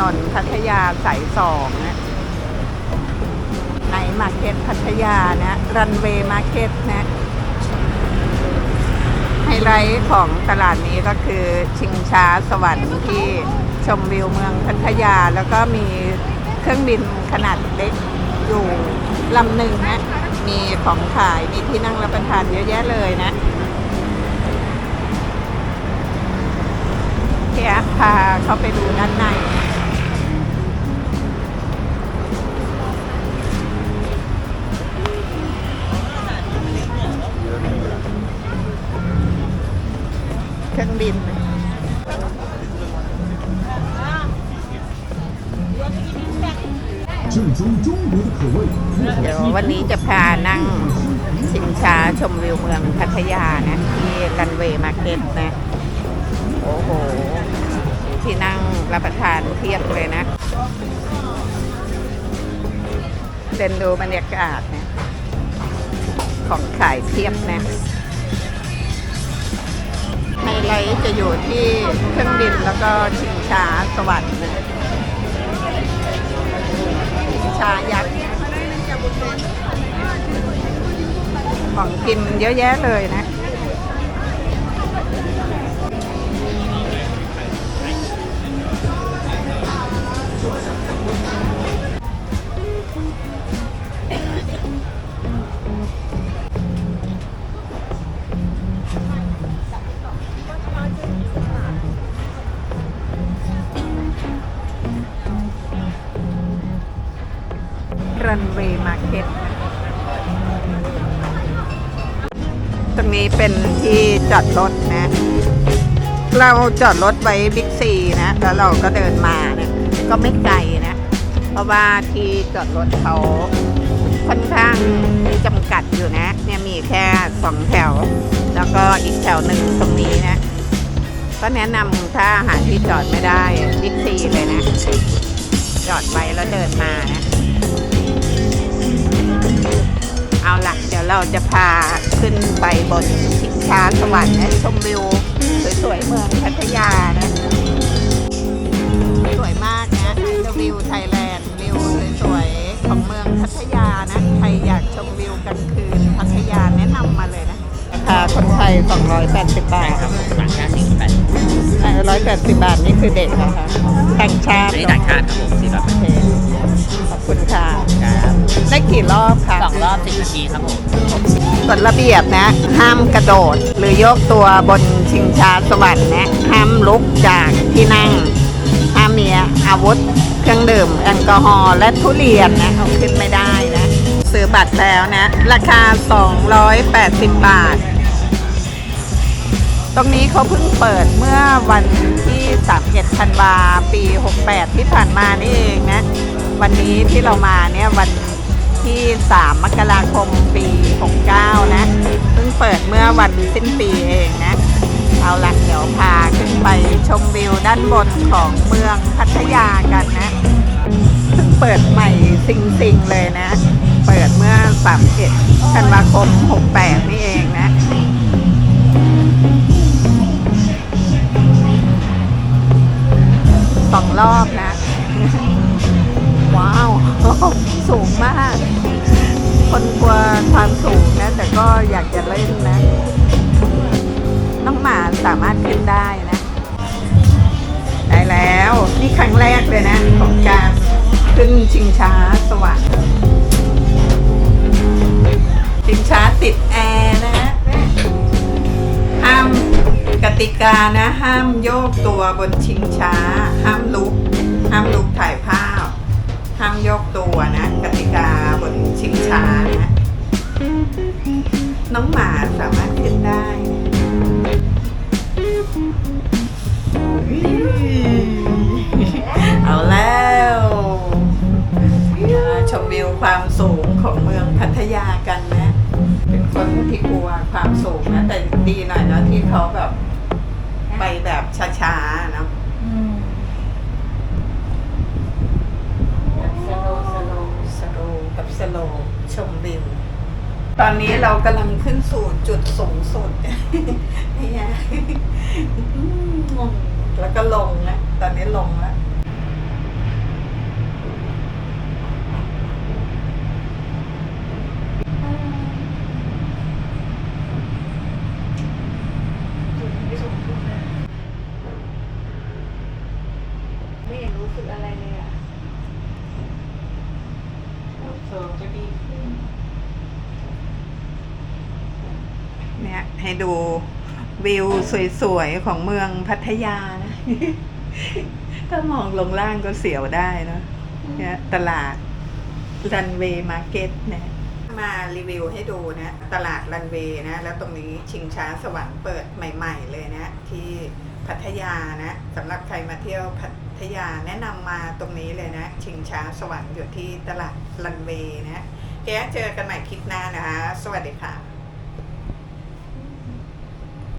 นนพัทยาสายสองนะในมาร์เก็ตพัทยานะรันเวย์มาร์เก็ตนะไฮไลท์ของตลาดนี้ก็คือชิงช้าสวรรค์ที่ชมวิวเมืองพัทยา แล้วก็มีเครื่องบินขนาดเล็กอยู่ลำหนึ่งนะ มีของขาย มีที่นั่งรับประทานเยอะแยะเลยนะเฮียพาเขาไปดูด้านใน เดี๋ยววันนี้จะพานั่งชิงช้าชมวิวเมืองพัทยานะ ที่รันเวย์มาร์เก็ตนะ โอ้โห ที่นั่งรับประทานเทียบเลยนะเดินดูบรรยากาศนะของขายเทียบนะไฮไลท์จะอยู่ที่เครื่องบินแล้วก็ชิงช้าสวรรค์นะ ของกินเยอะแยะเลยนะ รันเวย์มาร์เก็ต ตรงนี้เป็นที่จอดรถนะ เราจอดรถไว้บิ๊กซีนะ แล้วเราก็เดินมาเนี่ยก็ไม่ไกลนะ เพราะว่าที่จอดรถเขาค่อนข้างจำกัดอยู่นะ เนี่ยมีแค่สองแถว แล้วก็อีกแถวหนึ่งตรงนี้นะ ก็แนะนำถ้าหาที่จอดไม่ได้บิ๊กซีเลยนะ จอดไว้แล้วเดินมานะ เอาล่ะเดี๋ยวเราจะพาขึ้นไปบนชิงช้าสวรรค์นะชมวิวสวยๆเมืองพัทยานะ สวยมากนะจะวิวไทยแลนด์วิวสวยๆของเมืองพัทยานะ ใครอยากชมวิวกลางคืนพัทยาแนะนำมาเลยนะราคาคนไทย 280 บาทครับผมต่างชาติ48 180บาทนี่คือเด็กนะคะต่างชาติ อันนี้ต่างชาติ กี่รอบคะสองรอบ10นาทีครับผมกฎระเบียบนะ ห้ามกระโดด หรือโยกตัวบนชิงช้าสวรรค์นะห้ามลุกจากที่นั่งห้ามมีอาวุธ เครื่องดื่ม แอลกอฮอล์และทุเรียนนะเอาขึ้นไม่ได้นะ ซื้อบัตรแล้วนะ ราคา 280 บาท ตรงนี้เขาเพิ่งเปิดเมื่อวันที่31ธันวาปี 68 ที่ผ่านมานี่เองนะ วันนี้ที่เรามาเนี่ยวันที่ 3 มกราคมปี 69 นะ เพิ่งเปิดเมื่อวันสิ้นปีเองนะ เอาละเดี๋ยวพาขึ้นไปชมวิวด้านบนของเมืองพัทยากันนะ เพิ่งเปิดใหม่ซิงๆเลยนะ เปิดเมื่อ 31 ธันวาคม 68 อยากจะเล่นนะ น้องหมาสามารถขึ้นได้นะ ได้แล้วนี่ครั้งแรกเลยนะ ของการขึ้นชิงช้าสวรรค์ชิงช้าติดแอร์นะห้ามกติกานะ ห้ามโยกตัวบนชิงช้า ห้ามลุก ที่กลัวความสูงนะ แต่ดีหน่อยนะที่เขาแบบไปแบบช้าๆเนาะสโลสโลสโลกับสโลชมวิว ตอนนี้เรากำลังขึ้นสู่จุดสูงสุดนี่ไงแล้วก็ลงนะตอนนี้ลงแล้ว รู้สึกอะไรเลยอะเธอก็ดีเนี่ยให้ดูวิวสวยๆ ของเมืองพัทยานะ ถ้ามองลงล่างก็เสียวได้นะเนี่ยตลาดรันเวย์มาร์เก็ตเนี่ยมารีวิวให้ดูนะ ตลาดรันเวย์นะ แล้วตรงนี้ชิงช้าสวรรค์เปิดใหม่ ๆ เลยนะ ที่ พัทยานะสำหรับใครมาเที่ยวพัทยาแนะนำมาตรงนี้เลยนะ ชิงช้าสวรรค์อยู่ที่ตลาดลันเวย์นะแกเจอกันใหม่คลิปหน้านะคะ สวัสดีค่ะ